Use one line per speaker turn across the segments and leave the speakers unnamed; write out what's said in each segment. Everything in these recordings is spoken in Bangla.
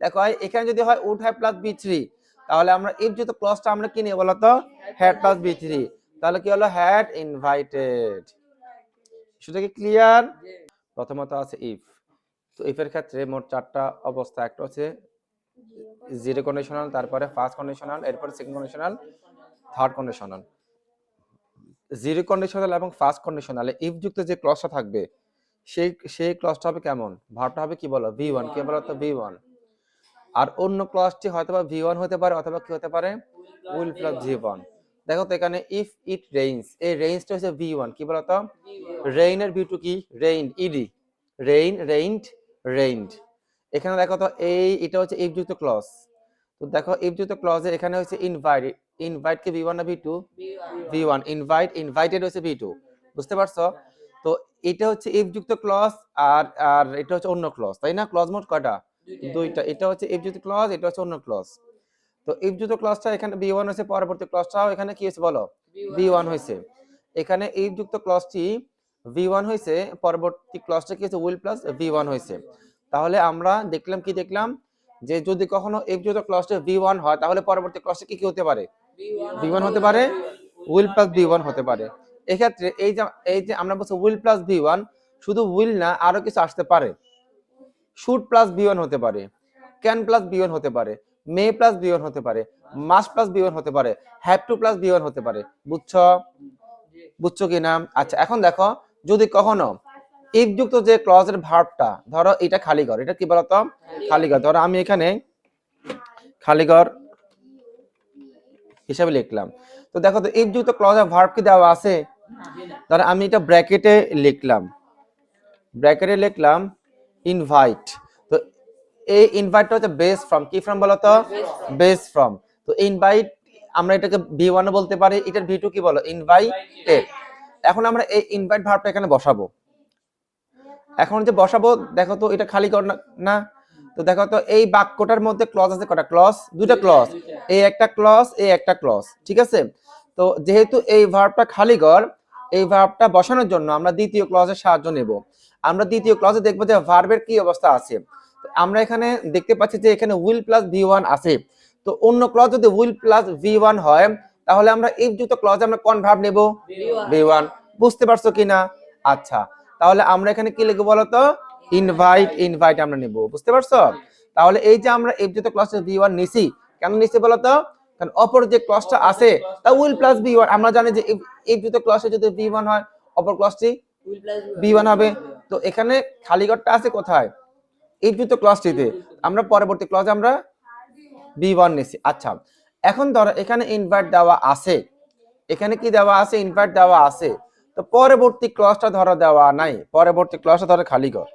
দেখো এখানে যদি হয় would have plus B three তাহলে আমরা ইফ যুক্ত ক্লজটা আমরা কি নিয়ে বলতো? হ্যাড প্লাস বি থ্রি তাহলে কি হলো? হ্যাড ইনভাইটেড সেটা কি ক্লিয়ার প্রথমত আছে ইফ তো ইফের ক্ষেত্রে মোট চারটা অবস্থা, একটা হচ্ছে জিরো কন্ডিশনাল তারপরে ফার্স্ট কন্ডিশনাল এরপর second conditional third conditional zero conditional এবং ফার্স্ট কন্ডিশনালে ইফ যুক্ত যে ক্লসটা থাকবে সেই সেই ক্লজটা হবে কেমন? ভাবটা হবে কি বলো? ভি ওয়ান কে বলো তো ভি ওয়ান আর অন্য ক্লজটি হয়তো বা ভি ওয়ান হতে পারে অথবা কি হতে পারে? উইল প্লাস জি ওয়ান দেখো তো এখানে ইফ ইট রেইনস এই রেইনসটা হচ্ছে ভি ওয়ান কি বলতো রেইনের ভি টু কি? Rain ED rain rained rained এখানে দেখো তো এই এটা হচ্ছে ইফ যুক্ত ক্লজ তো দেখো ইফ যুক্ত ক্লজে এখানে হচ্ছে ইনভাইট ইনভাইট কি ভি ওয়ান না V two V one invite invited হচ্ছে ভি টু বুঝতে পারছ? তো এটা হচ্ছে এফ যুক্ত ক্লজ আর আর এটা হচ্ছে অন্য ক্লজ তাই না? ক্লজ মোট কয়টা? দুইটা। এটা হচ্ছে এফ যুক্ত ক্লজ এটা হচ্ছে অন্য ক্লজ তো এফ যুক্ত ক্লজটা এখানে বি ওয়ান হয়েছে পরবর্তী ক্লজটাও এখানে কি হয়েছে বলো? বি ওয়ান হয়েছে। এখানে এফ যুক্ত ক্লজটি ভি ওয়ান হয়েছে পরবর্তী ক্লজটা কি হয়েছে? উইল প্লাস ভি ওয়ান হয়েছে। তাহলে আমরা দেখলাম কি দেখলাম? যে যদি কখনো এফ যুক্ত ক্লজটা ভি ওয়ান হয় তাহলে পরবর্তী ক্লজটা কি কি হতে পারে? ভি ওয়ান হতে পারে। উইল প্লাস ভি ওয়ান হতে পারে। এক্ষেত্রে এই যে এই যে আমরা বলছি উইল প্লাস ভি ওয়ান শুধু উইল না, আরও কিছু আসতে পারে। শুট প্লাস বি ওয়ান হতে পারে ক্যান প্লাস বি ওয়ান হতে পারে মে প্লাস বি ওয়ান হতে পারে মাস প্লাস বি ওয়ান হতে পারে have to plus B one হতে পারে। বুঝছ? বুঝছ কি না আচ্ছা এখন দেখো, যদি কখনো ইফ যুক্ত যে ক্লজের ভার্বটা ধরো এটা খালি ঘর, এটা কি বলতো? খালি ঘর। ধরো আমি এখানে খালি ঘর হিসাবে লিখলাম। তো দেখো তো ইফ যুক্ত ক্লজের ভার্ব কি দেওয়া আছে? ধরো আমি এটা ব্র্যাকেটে লিখলাম। ব্র্যাকেটে লিখলাম ইনভাইট তো এই ইনভাইটটা হচ্ছে বেস ফ্রম কি ফ্রম বলতো বেস ফ্রম তো ইনভাইট আমরা এটাকে ভি ওয়ান বলতে পারি। এটার ভি টু কি বলো? ইনভাইটেড এখন আমরা এই ইনভাইট ভার্বটা এখানে বসাবো। এখন যে বসাবো, দেখো তো এটা খালি কর না- তো দেখো তো এই বাক্যটার মধ্যে ক্লজ আছে কটা? ক্লজ দুইটা ক্লজ এই একটা ক্লজ এই একটা ক্লজ ঠিক আছে? তো যেহেতু এই ভার্বটা খালি ঘর এই ভার্বটা বসানোর জন্য আমরা দ্বিতীয় ক্লজের সাহায্য নেব। আমরা দ্বিতীয় ক্লজে দেখব যে ভার্বের কি অবস্থা আছে। আমরা এখানে দেখতে পাচ্ছি যে এখানে উইল প্লাস ভি ওয়ান আছে। তো অন্য ক্লজ যদি উইল প্লাস ভি ওয়ান হয় তাহলে আমরা ইফ যুক্ত ক্লজে আমরা কোন ভার্ব নেব? ভি ওয়ান বুঝতে পারছ কিনা? আচ্ছা তাহলে আমরা এখানে কি লিখব বলতো? ইনভাইট ইনভাইট আমরা নেব। বুঝতে পারছ? তাহলে এই যে আমরা ইফ যুক্ত ক্লজে ভি ওয়ান নিছি কেন নিছি বলতো? কারণ অপর যে ক্লসটা আছে তা উইল প্লাস বি ওয়ান আমরা জানি যে ইফ যুক্ত ক্লসে যদি বি ওয়ান হয় অপর ক্লজটি বি ওয়ান হবে। তো এখানে খালি ঘরটা আছে কোথায়? এই দুটো ক্লজটিতে আমরা পরবর্তী ক্লসে আমরা বি ওয়ান নিছি। আচ্ছা এখন ধরো এখানে ইনভার্ট দেওয়া আছে। এখানে কি দেওয়া আছে? ইনভার্ট দেওয়া আছে। তো পরবর্তী ক্লসটা ধরো দেওয়া নাই। পরবর্তী ক্লসটা ধরো খালি ঘর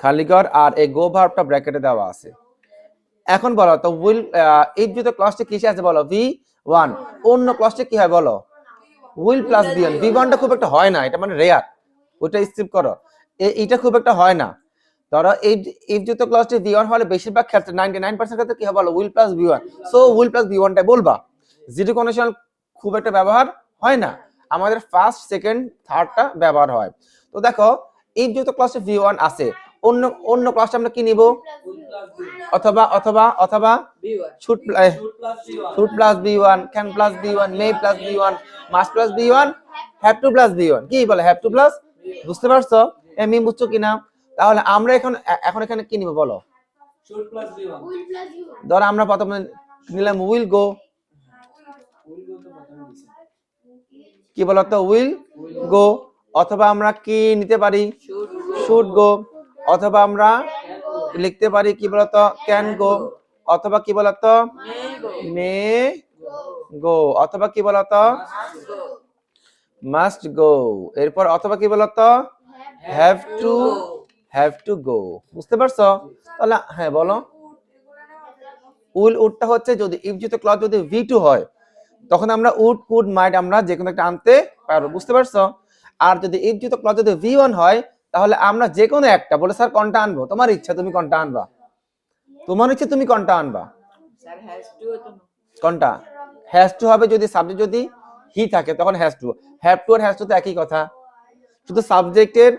খালি ঘর আর এই গো ভার্বটা ব্র্যাকেটে দেওয়া আছে। এখন বলো, তো উইল এই দুটো ক্লজটা কিসে আছে বলো? ভি ওয়ান অন্য ক্লজটা কি হয় বলো? Will plus B one B ওয়ানটা খুব একটা হয় না, এটা মানে রেয়ার ওইটা স্কিপ করো। এইটা খুব একটা হয় না। ধরো এই ইফ যুক্ত ক্লজটি বি ওয়ান হলে বেশিরভাগ ক্ষেত্রে নাইনটি নাইন পার্সেন্ট ক্ষেত্রে কি হবে বলো? Will plus B one so will plus B ওয়ানটাই বলবা। জিরো কন্ডিশনাল খুব একটা ব্যবহার হয় না। আমাদের ফার্স্ট সেকেন্ড থার্ডটা ব্যবহার হয়। তো দেখো ইফ যুক্ত ক্লজটি ভি ওয়ান আছে অন্য অন্য ক্লাসটা আমরা কি নিব? অথবা অথবা অথবা should should plus B one can plus B one may plus B one must plus B one have to plus B one কি বলে হ্যাভ টু প্লাস বুঝতে পারছ? এমনি বুঝছ কিনা? তাহলে আমরা এখন এখন এখানে কি নিব বলো? ধরো আমরা প্রথমে নিলাম উইল গো কি বলতো? উইল গো অথবা আমরা কি নিতে পারি? শুড গো অথবা আমরা লিখতে পারি কি বলতো ক্যান গো অথবা কি বলতো মে গো অথবা কি বলতো মাস্ট গো এরপর অথবা কি বলতো have to have to go বুঝতে পারছ? তাহলে হ্যাঁ বলো। উল উডটা হচ্ছে যদি ইফ যুক্ত ক্লজ যদি ভি টু হয়, তখন আমরা উড কুড মাইট আমরা যে কোনো একটা আনতে পারব, বুঝতে পারছ? আর যদি ইফ যুক্ত ক্লজ যদি ভি ওয়ান হয় তাহলে আমরা যে কোনো একটা বলে স্যার কোনটা আনব? তোমার ইচ্ছা তুমি কোনটা আনবা? তোমার ইচ্ছে তুমি কোনটা আনবা? কোনটা? হ্যাজ টু হবে যদি সাবজেক্ট যদি হি থাকে তখন হ্যাজ টু হ্যাভ টু আর হ্যাজ টু তো একই কথা। শুধু সাবজেক্টের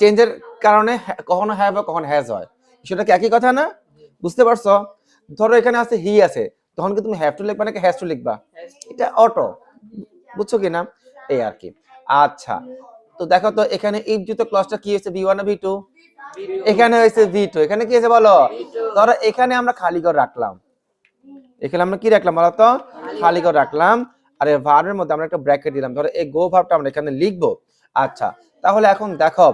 চেঞ্জের কারণে কখনো হ্যাভ বা কখনো হ্যাজ হয়। সেটা কি একই কথা না? বুঝতে পারছ? ধরো এখানে আছে হি আছে। তখন কি তুমি হ্যাভ টু লিখবা নাকি হ্যাজ টু লিখবা? এটা অটো বুঝছ কি না এই আর কি। আচ্ছা। তো দেখো তো এখানে ইফ যুক্ত ক্লসটা কি হয়েছে? ভি ওয়ান ভি টু এখানে হয়েছে ভি টু এখানে কি হয়েছে বলো? ধরো এখানে আমরা খালি করে রাখলাম। এখানে আমরা কি রাখলাম বলো তো? খালি করে রাখলাম। আর এই ভার্বের মধ্যে আমরা একটা ব্র্যাকেট দিলাম। ধরো এই গো ভার্বটা আমরা এখানে লিখব। আচ্ছা তাহলে এখন দেখো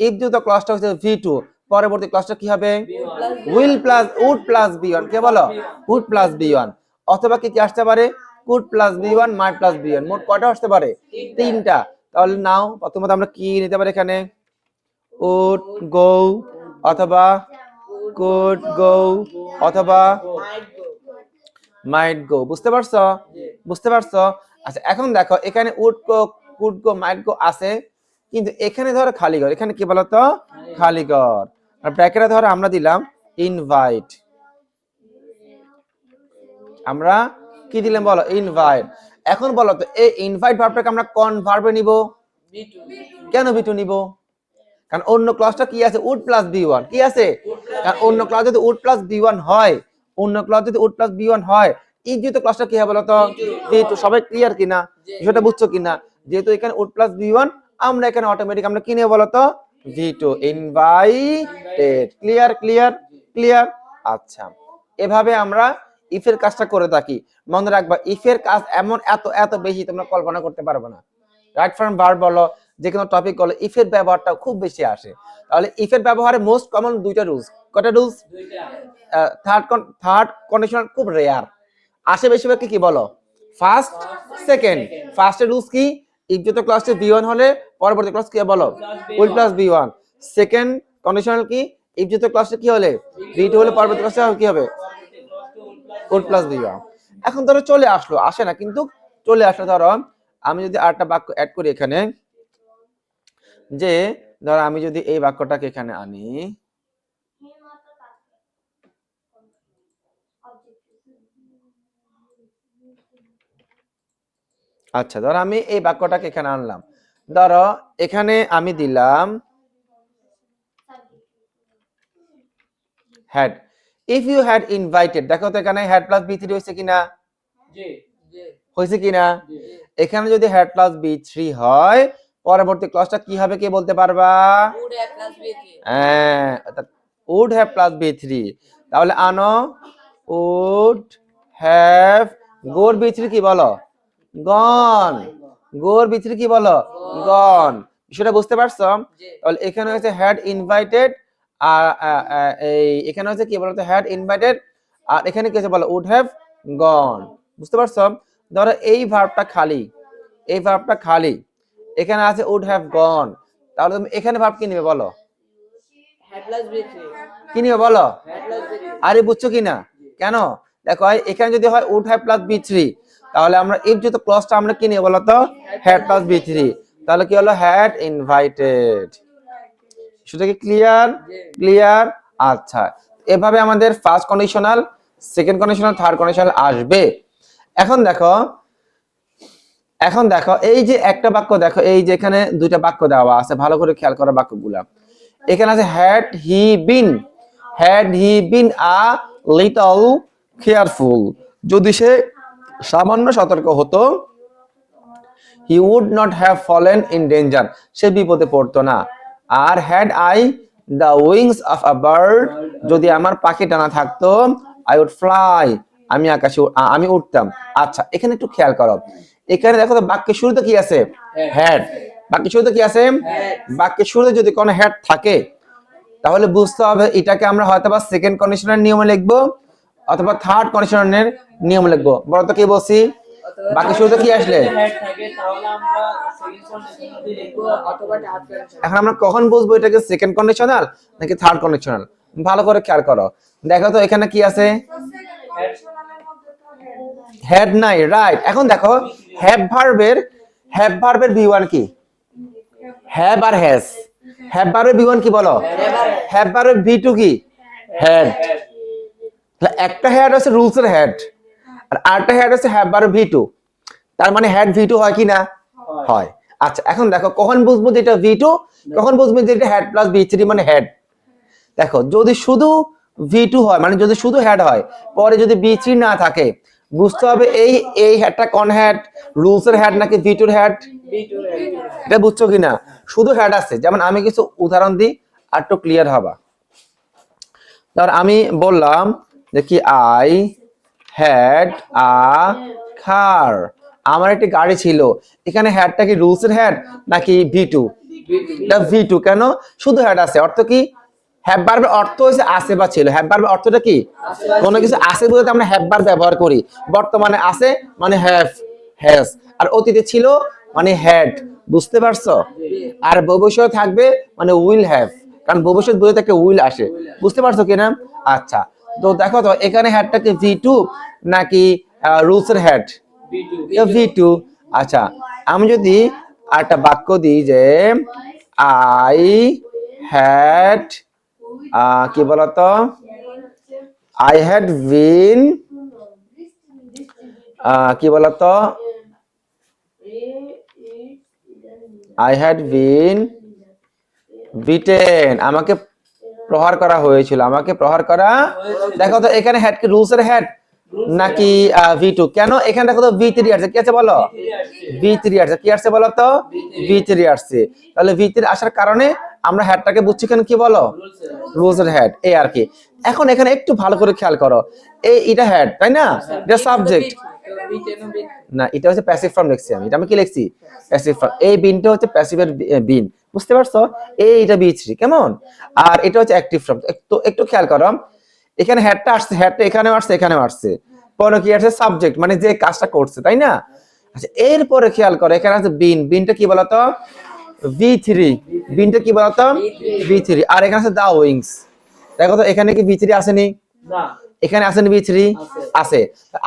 ইফ যুক্ত ক্লসটা হচ্ছে ভি টু পরবর্তী ক্লসটা কি হবে? Will plus would plus B one কে বলো? উড প্লাস বি ওয়ান অথবা কি কি আসতে পারে? Could plus B one might plus B one মোট কয়টা আসতে পারে? তিনটা। তাহলে নাও, প্রথমত আমরা কি নিতে পারি এখানে? উড গৌ, অথবা কুড গৌ, অথবা মাইট গো। বুঝতে পারছ? বুঝতে পারছ? আচ্ছা এখন দেখো, এখানে উড গো কুড গো, মাইট গো আছে, কিন্তু এখানে ধরো খালি ঘর। এখানে কি বলতো? খালি ঘর। আর ব্র্যাকেটে ধরো, আমরা দিলাম ইনভাইট আমরা কি দিলাম বলো? ইনভাইট এখন বলো তো, এই ইনভাইট ভার্বটাকে আমরা কোন ভার্বে নিব? কেন বিটু নিব? কারণ অন্য ক্লাসটা কি আছে? উড প্লাস বি ওয়ান কি আছে? কারণ অন্য ক্লাস যদি উড প্লাস বি ওয়ান হয়, অন্য ক্লাস যদি উড প্লাস বি ওয়ান হয় যেহেতু ক্লাসটা কি হবে বলতো? বি টু সবাই ক্লিয়ার কিনা? বিষয়টা বুঝছ কিনা? যেহেতু এখানে উড প্লাস বি ওয়ান আমরা এখানে অটোমেটিক আমরা কি নেব বলতো? V two invited clear clear clear আচ্ছা। এভাবে আমরা ইফের কাজটা করে থাকি। মনে রাখবা ইফের কাজ এমন এত এত বেশি তোমরা কল্পনা করতে পারবে না। রাইট ফ্রম বার বলো যে কোনো টপিক বলো ইফের ব্যবহারটা খুব বেশি আসে। তাহলে ইফের ব্যবহারে মোস্ট কমন দুইটা রুলস কটা রুলস থার্ড থার্ড কন্ডিশনাল খুব রেয়ার আসে বেশিরভাগ কি কি বলো ফার্স্ট সেকেন্ড ফার্স্টের রুলস কি? ইফ যত ক্লাসে বি ওয়ান হলে পরবর্তী ক্লাস কি বলো? Will plus B one second conditional কি? ইফ যত ক্লাসে কি হলে? বি টু হলে পরবর্তী ক্লাসে কি হবে? উড প্লাস বি ওয়ান এখন ধরো চলে আসলো, আসে না, কিন্তু চলে আসলো ধরো আমি যদি আরেকটা বাক্য অ্যাড করি এখানে, যে ধরো আমি যদি এই বাক্যটাকে এখানে আনি আচ্ছা ধরো আমি এই বাক্যটাকে এখানে আনলাম। ধরো এখানে আমি দিলাম had if you had invited দেখো তো এখানে হ্যাড প্লাস বি থ্রি হয়েছে কিনা? হয়েছে কিনা? এখানে যদি হ্যাড প্লাস বি থ্রি হয় পরবর্তী ক্লাসটা কি হবে কে বলতে পারবা? হ্যাঁ would have plus B three তাহলে আনো উড হ্যাভ গোর বি থ্রি কি বলো? গন গোর বি থ্রি কি বলো? গন বিষয়টা বুঝতে পারছ? তাহলে এখানে হয়েছে হ্যাড ইনভাইটেড আর এই এখানে হচ্ছে কি বলতো হ্যাড ইনভাইটেড আর এখানে কি হচ্ছে বলো উড হ্যাভ গন বুঝতে পারছ? ধরো এই ভার্বটা খালি এই ভার্বটা খালি এখানে আছে উড হ্যাভ গন তাহলে তুমি এখানে ভার্ব কি নেবে বলো? কি নিবে বলো? আরে বুঝছ কি না? কেন? দেখো এখানে যদি হয় would have plus B three তাহলে আমরা ইফ যেহেতু ক্লসটা আমরা কি বলো তো? হ্যাড প্লাস বি থ্রি তাহলে কি হলো? হ্যাড ইনভাইটেড সেটা কি ক্লিয়ার ক্লিয়ার আচ্ছা। এভাবে আমাদের first conditional second conditional third conditional আসবে। এখন দেখো এখন দেখো এই যে একটা বাক্য দেখো এই যে এখানে দুইটা বাক্য দেওয়া আছে ভালো করে খেয়াল করো বাক্যগুলা। এখানে আছে had he been had he been a little careful যদি সে সামান্য সতর্ক হতো he would not have fallen in danger সে বিপদে পড়তো না। আর had I the wings of a bird যদি আমার পাখি টানা থাকতো আই উড ফ্লাই আমি আকাশে আমি উঠতাম। আচ্ছা এখানে একটু খেয়াল করো। এখানে দেখো তো বাক্যের শুরুতে কি আছে? হ্যাড বাক্যের শুরুতে কি আছে? বাক্যের শুরুতে যদি কোনো হ্যাড থাকে তাহলে বুঝতে হবে এটাকে আমরা হয়তো বা সেকেন্ড কন্ডিশনের নিয়মে লিখব অথবা থার্ড কন্ডিশনের নিয়ম লিখব। বলতো কি বলছি? বাকি শুরুতে কি আসলে? এখন আমরা কখন বুঝব এটাকে সেকেন্ড কন্ডিশনাল নাকি থার্ড কন্ডিশনাল ভালো করে খেয়াল করো। দেখো তো, এখানে কি আছে? হ্যাড নাই রাইট এখন দেখো হ্যাভ ভার্বের হ্যাভ ভার্বের বি ওয়ান কি? হ্যাভ আর হ্যাজ হ্যাভ ভার্বের বি ওয়ান কি বলো? হ্যাভ ভার্বের বি টু কি? হ্যাড একটা হ্যাড আছে রুলস এর হ্যাড আর আরেকটা হ্যাড আছে হ্যাভ ভার্ব ভি টু তার মানে হ্যাড ভি টু হয় কি না? হয়। আচ্ছা এখন দেখো কখন বুঝব যে এটা ভি টু কখন বুঝব যে এটা হেড প্লাস বি থ্রি মানে হেড দেখো যদি শুধু ভি টু হয় মানে যদি শুধু হেড হয় পরে যদি বি থ্রি না থাকে বুঝতে হবে এই এই হেডটা কোন হেড রুলস এর হেড নাকি ভি টুর হেড এটা বুঝছ কিনা? শুধু হেড আছে। যেমন আমি কিছু উদাহরণ দিই আর একটু ক্লিয়ার হবা। ধর আমি বললাম যে কি আই হ্যাড আ কার আমার একটি গাড়ি ছিল। এখানে হেডটা কি রুলস এর হেড নাকি ভি টু ভি টু কেন? শুধু হ্যাড আছে, অর্থ কি? হ্যাভ বার্বের অর্থ হচ্ছে আছে বা ছিল। হ্যাভ বার্বের অর্থটা কি? কোনো কিছু আছে বলতে আমরা হ্যাভ বার ব্যবহার করি। বর্তমানে আছে মানে হ্যাভ হ্যাজ আর অতীতে ছিল মানে হ্যাড বুঝতে পারছ? আর ভবিষ্যৎ থাকবে মানে উইল হ্যাভ কারণ ভবিষ্যৎ বইতে একটা উইল আসে। বুঝতে পারছ কিনা? আচ্ছা। তো দেখো তো এখানে হ্যাডটা কি ভি টু নাকি এর হেড ভি টু আচ্ছা আমি যদি একটা বাক্য দিই যে আই হ্যাড কি বলতো? আই হ্যাড বিন কি বলতো? আই হ্যাড বিন বিটেন আমাকে প্রহার করা হয়েছিল। আমাকে প্রহার করা দেখো তো এখানে হেড কি? রুলস এর হেড নাকি ভি টু কেন? এখানে দেখো তো ভি থ্রি আসছে। কি আছে বলো? ভি থ্রি আসছে। কি আসছে বলো তো? ভি থ্রি আসছে। তাহলে ভি থ্রি আসার কারণে আমরা হেডটাকে বুঝছি কেন? কি বলো? রুলস এর হেড এই আর কি। এখন এখানে একটু ভালো করে খেয়াল করো। এই এটা হেড তাই না? এটা সাবজেক্ট না এটা হচ্ছে প্যাসিভ ফর্ম লিখছি আমি। এটা আমি কি লিখছি? প্যাসিভ ফর্ম এই বিনটা হচ্ছে প্যাসিভের বিন। বুঝতে পারছ? এই এটা বি থ্রি কেমন? আর এটা হচ্ছে অ্যাক্টিভ ফর্ম একটু একটু খেয়াল করো। এখানে হেডটা আসছে হেডটা এখানেও আসছে এখানেও আসছে। পরে কি আসছে? সাবজেক্ট মানে যে কাজটা করছে তাই না? আচ্ছা এরপরে খেয়াল করো এখানে আছে বিন। বিনটা কি বলতো? ভি থ্রি বিনটা কি বলতো? ভি থ্রি আর এখানে আছে দা উইংস দেখো তো এখানে কি ভি থ্রি আসেনি? এখানে আসেন বি থ্রি আছে।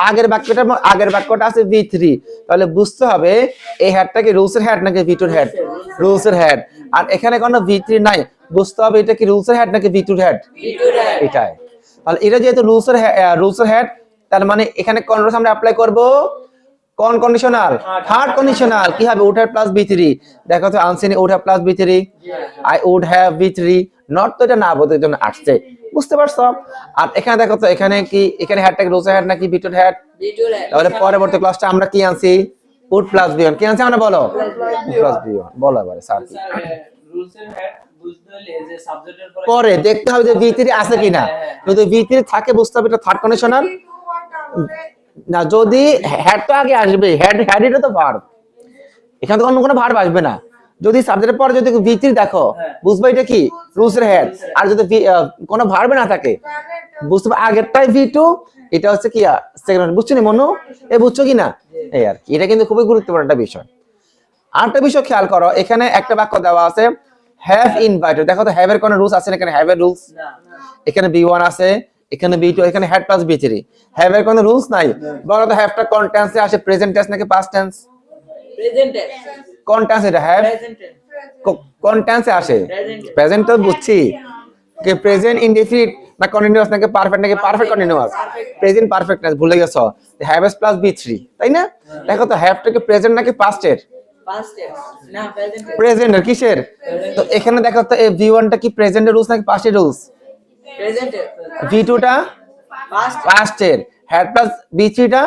আগের বাক্যটা আগের বাক্যটা আছে বি থ্রি তাহলে বুঝতে হবে এই হেডটা কি রুলসের হেড নাকি ভিটুর হেড রুলসের হেড আর এখানে কোনো ভি থ্রি নাই। বুঝতে হবে এটা কি রুলসের হেড নাকি ভিটুর হেড এটাই। তাহলে এটা যেহেতু রুলসের রুলসের হেড তার মানে এখানে কোন রুলস আমরা অ্যাপ্লাই করব? কোন কন্ডিশনাল থার্ড কন্ডিশনাল কি হবে? Would have plus B three দেখো তো আনসিনি would have plus B three I would have B three not তো এটা না বোধের জন্য আসছে। বুঝতে পারছ? আর এখানে দেখো তো এখানে কি এখানে হ্যাডটা রোজা হ্যাড নাকি বিটুর হ্যাড তাহলে পরবর্তী ক্লাসটা আমরা কি আনছি? উড প্লাস বি কি আনছি আমরা বলো? প্লাস বি বলো এবারে স্যার কি পরে দেখতে হবে যে থ্রি আছে কিনা। যদি বি থ্রি থাকে বুঝতে হবে এটা থার্ড কন্ডিশনাল না যদি হ্যাডটা আগে আসবে হেড হ্যাড এটা তো ভার্ব এখানে তো অন্য কোনো ভার্ব আসবে না। যদি সাবজেক্টের পরে যদি ভি থ্রি দেখো বুঝবে এটা কি? রুলসের হেড আর যদি কোনো ভার্বে না থাকে বুঝতে পারবে? আগেরটাই ভি টু এটা হচ্ছে কি সেকেন্ড বুঝছ নি মনু? এ বুঝছ কি না? এই আর কি। এটা কিন্তু খুবই গুরুত্বপূর্ণ একটা বিষয়। আরেকটা বিষয় খেয়াল করো এখানে একটা বাক্য দেওয়া আছে হ্যাভ ইনভাইটেড দেখো তো হ্যাভ এর কোনো রুলস আছে না? এখানে? হ্যাভ এর রুলস এখানে বি ওয়ান আছে এখানে বি টু এখানে had plus B three have এর কোনো রুলস নাই? বলো তো হ্যাভটা কোন টেন্সে আসে? প্রেজেন্ট টেন্স নাকি পাস্ট টেন্স কোন টেন্স এটা হ্যাভ কোন টেন্সে আসে? প্রেজেন্ট তো বুঝছি। কে প্রেজেন্ট ইনডেফিনিট না কন্টিনিউয়াস নাকি পারফেক্ট নাকি perfect continuous present perfect tense ভুলে গেছো? Have S plus B three তাই না? দেখো তো হ্যাভটা কি প্রেজেন্ট নাকি পাস্টের প্রেজেন্টের কিসের? তো এখানে দেখো তো এই ভি ওয়ানটা কি প্রেজেন্টের রুলস নাকি পাস্টের রুলস ভি টুটা পাস্টের হ্যাড প্লাস বি থ্রিটা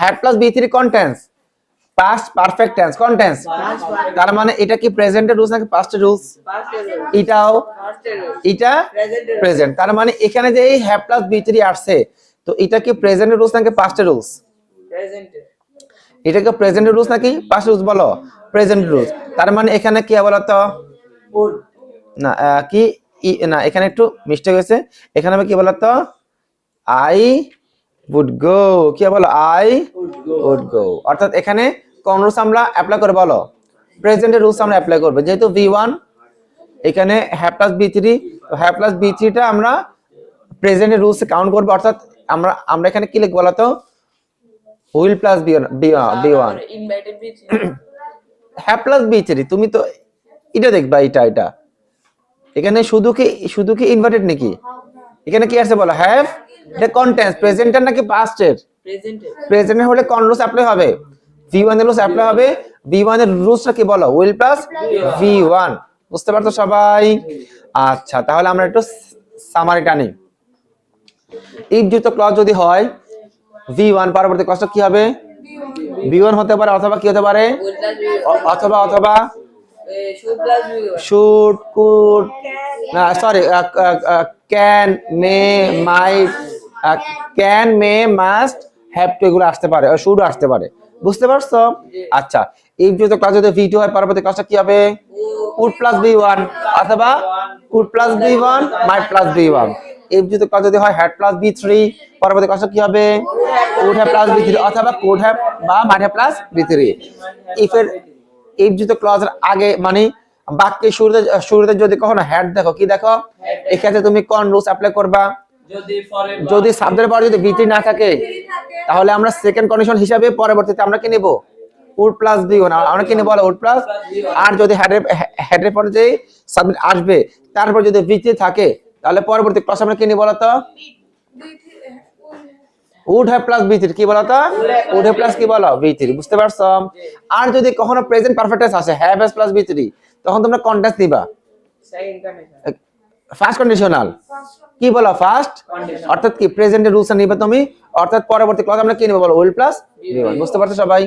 হ্যাড প্লাস বি থ্রি কন্টেন্স পাস্ট পারফেক্ট টেন্স কন্টেন্স তার মানে এটা কি প্রেজেন্টের রুলস নাকি পাস্টের রুলস এটাও এটা প্রেজেন্ট তার মানে এখানে যে এই হ্যাভ প্লাস বি থ্রি আসছে তো এটা কি প্রেজেন্টের রুলস নাকি পাস্টের রুলস এটা কি প্রেজেন্টের রুলস নাকি পাস্ট রুলস বলো? প্রেজেন্ট রুলস তার মানে এখানে কি বলো তো? না কি না এখানে একটু মিস্টেক হয়েছে। এখানে আমি কি বলো তো? আই উড গো কি বলো? আই উড গো অর্থাৎ এখানে কোন রুলস আমরা অ্যাপ্লাই করে বলো? প্রেজেন্টের রুলস আমরা অ্যাপ্লাই করব। যেহেতু ভি ওয়ান এখানে have plus V three have plus V থ্রিটা আমরা প্রেজেন্টের রুলস কাউন্ট করব। অর্থাৎ আমরা আমরা এখানে কি লিখব বলো তো? Will plus V V one have plus V three তুমি তো এটা দেখবা এটা এটা। এখানে শুধু কি শুধু কি ইনভার্টেড নাকি? এখানে কি আছে বলো? হ্যাভ এটা কন্টেন্স প্রেজেন্টের নাকি পাস্টের
প্রেজেন্টে
প্রেজেন্ট হলে কোন রুলস অ্যাপ্লাই হবে? ভি ওয়ানের রুলস অ্যাপ্লাই হবে। ভি ওয়ানের রুলসটা কি বলো? উইল প্লাস ভি ওয়ান বুঝতে পারছ সবাই? আচ্ছা তাহলে আমরা একটু সামারি টানি ইফ যুক্ত ক্লজ যদি হয় ভি ওয়ান পরবর্তী ক্লজটা কি হবে? ভি ওয়ান হতে পারে অথবা কি হতে পারে? অথবা অথবা should could না sorry can may might can may must have to এগুলো আসতে পারে শুড আসতে পারে। বুঝতে পারছ? আচ্ছা ইফ যদি ক্লাস যদি ভি টু হয়, পরবর্তী ক্লাসটা কি হবে? উড প্লাস বি ওয়ান অথবা could plus V one might plus V one if যদি ক্লাস যদি হয় হ্যাড প্লাস বি থ্রি পরবর্তী ক্লাসটা কি হবে? Would have plus V three অথবা কুড হ্যাভ বা might have plus V three if এর ইফ যদি ক্লজের আগে মানে বাক্যের শুরুতে শুরুতে যদি কখনো হ্যাড দেখো, কি দেখো? এক্ষেত্রে তুমি কোন রুলস অ্যাপ্লাই করবা।
যদি
সাবজেক্টের পরে যদি বিটি না থাকে তাহলে আমরা সেকেন্ড কন্ডিশন হিসাবে পরবর্তীতে আমরা কি নেব? উড প্লাস বি ওয়ান আমরা কি নেব উড প্লাস আর যদি হেডের হেডের পরে যে সাবজেক্ট আসবে তারপর যদি বিটি থাকে তাহলে পরবর্তী ক্লাস আমরা কি নেব বলতো would have plus V three কি বলতো উড হ্যাভ প্লাস কি বলো? বি থ্রি বুঝতে পারছ? আর যদি কখনো প্রেজেন্ট পারফেক্ট আসে have has plus V three তখন তোমরা
সেকেন্ড কন্ডিশন
ফার্স্ট কন্ডিশনাল কি বলো ফার্স্ট অর্থাৎ কি? প্রেজেন্টের রুলস নিবে তুমি। অর্থাৎ পরবর্তী ক্লাস আমরা কি নেব বলো? উইল প্লাস বুঝতে পারছ সবাই?